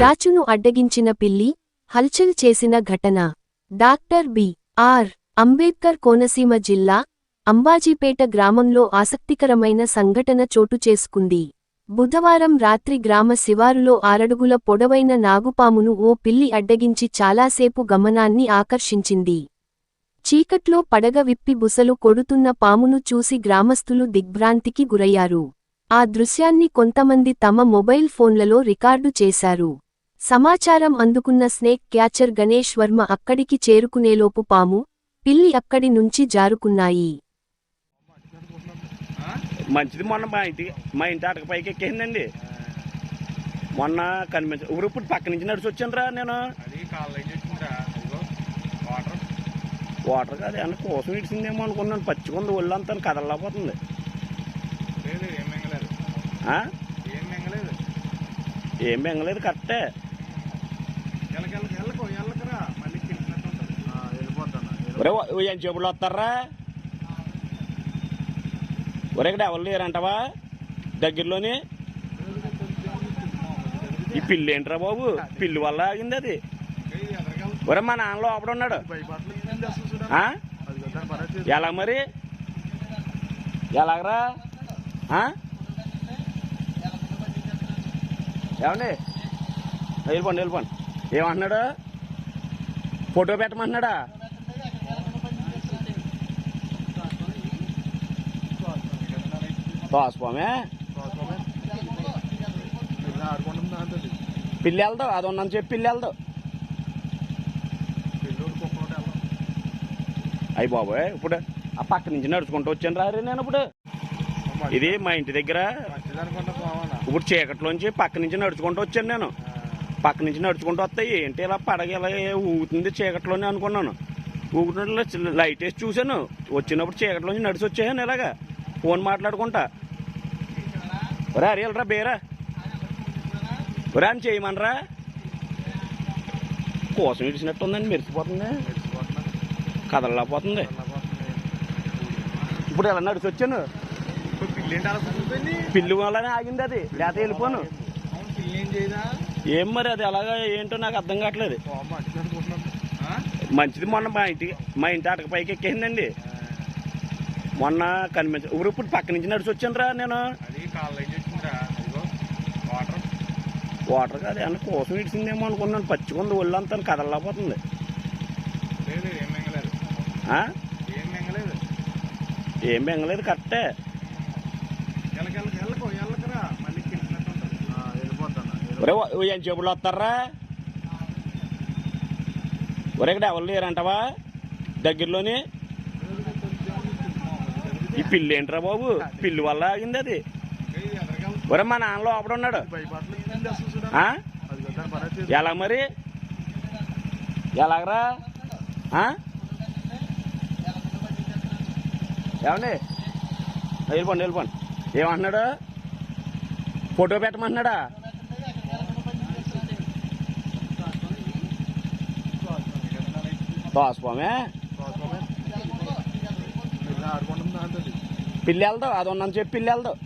రాచును అడ్డగించిన పిల్లి హల్చల్ చేసిన ఘటన. Doctor B. R. Ambedkar Konaseema జిల్లా అంబాజీపేట గ్రామంలో ఆసక్తికరమైన సంఘటన చోటు చేసుకుంది. బుధవారం రాత్రి గ్రామ శివారులో ఆరడుగుల పొడవైన నాగుపామును ఓ పిల్లి అడ్డగించి చాలాసేపు గమనాన్ని ఆకర్షించింది. చీకట్లో పడగ విప్పి బుసలు కొడుతున్న పామును చూసి గ్రామస్తులు దిగ్భ్రాంతికి గురయ్యారు. ఆ దృశ్యాన్ని కొంతమంది తమ మొబైల్ ఫోన్లలో రికార్డు చేశారు. సమాచారం అందుకున్న స్నేక్ క్యాచర్ గణేష్ వర్మ అక్కడికి చేరుకునేలోపు పాము పిల్లి అక్కడి నుంచి జారుకున్నాయి. మంచిది మొన్న మా ఇంటి మా ఇంటి అటక పైకి ఎక్కేసిందండి. మొన్న కనిపించ ఇప్పుడు ఇప్పుడు పక్క నుంచి నడిచి వచ్చాను రా నేను వాటర్. వాటర్ కాదు అన్న కోసం ఇడిసిందేమో అనుకున్నాను. పచ్చికుంది ఒళ్ళంతా కదలలేకపోతుంది. లేదు ఏం మింగలేదు కరెక్టే. ఏం చెబులు వస్తారా? ఒరే ఇక్కడ ఎవరు లేరంటవా? దగ్గరలోని? ఈ పిల్లి ఏంట్రా బాబు? పిల్లి వల్ల ఆగింది అది. ఒరే మా నాన్న లోపల ఉన్నాడు? ఎలా మరి? ఎలాగరా? ఏమండి? వెళ్ళిపోండి వెళ్ళిపోండి. ఏమంటున్నాడు ఫోటో తోసపోమే ఆడుకుంటుందా అంతది పిల్లి వెళ్దావు అది ఉందని చెప్పి పిల్లి వెళ్దావు అయ్యి బాబోయ్ ఇప్పుడు ఆ పక్క నుంచి నడుచుకుంటూ వచ్చాను రారే నేను ఇప్పుడు. ఇది మా ఇంటి దగ్గర ఇప్పుడు చీకట్లోంచి పక్క నుంచి నడుచుకుంటూ వచ్చాను నేను. పక్క నుంచి నడుచుకుంటూ వస్తాయి. ఏంటి ఇలా పడగ ఇలా ఊగుతుంది చీకట్లోనే అనుకున్నాను. ఊగుతున్నట్లు లైట్ వేసి చూశాను. వచ్చినప్పుడు చీకట్లోంచి నడిచి వచ్చాను ఇలాగా. ఫోన్ మాట్లాడుకుంటా. ఒరే అరియలరా బేరా. ఒరే అని చేయమనరా? కోసం ఇడిచినట్టుందండి మెరిసిపోతుంది. కదలలేకపోతుంది. ఇప్పుడు ఎలా నడిచి వచ్చాను? పిల్లి వల్లనే ఆగింది అది. లేకపోతే వెళ్ళిపోను. ఏం మరి అది అలాగా ఏంటో నాకు అర్థం కావట్లేదు. మంచిది మొన్న మా ఇంటి మా ఇంటి అటక పైకి ఎక్కేసిందండి. మొన్న కనిపించ ఇప్పుడు ఇప్పుడు పక్క నుంచి నడిచి వచ్చాను రా నేను వాటర్. కాదు అన్న కోసం ఇడిసిందేమో అనుకున్నాను. పచ్చికుంది కదలలేకపోతుంది. ఆ? ఏం మింగలేదు. ఏం బెంగలేదు కరెక్టే. వెళ్ళిపోతాను ఒరే ఏం చెబులు వస్తారా? ఒరే ఇక్కడ ఎవరు లేరంటవా? దగ్గరలోని? ఈ పిల్లి ఏంట్రా బాబు? పిల్లి వల్ల ఆగింది అది. ఒరే మా నాన్న లోపల ఉన్నాడు. ఆ? ఎలా మరి? ఎలాగరా? ఏమండి? వెళ్ళిపోండి వెళ్ళిపోండి. ఏమంటున్నాడు? ఫోటో పెట్టమంటున్నాడా? అంతది పిల్లి వెళ్దావు అది చెప్పి పిల్లి వెళ్దావు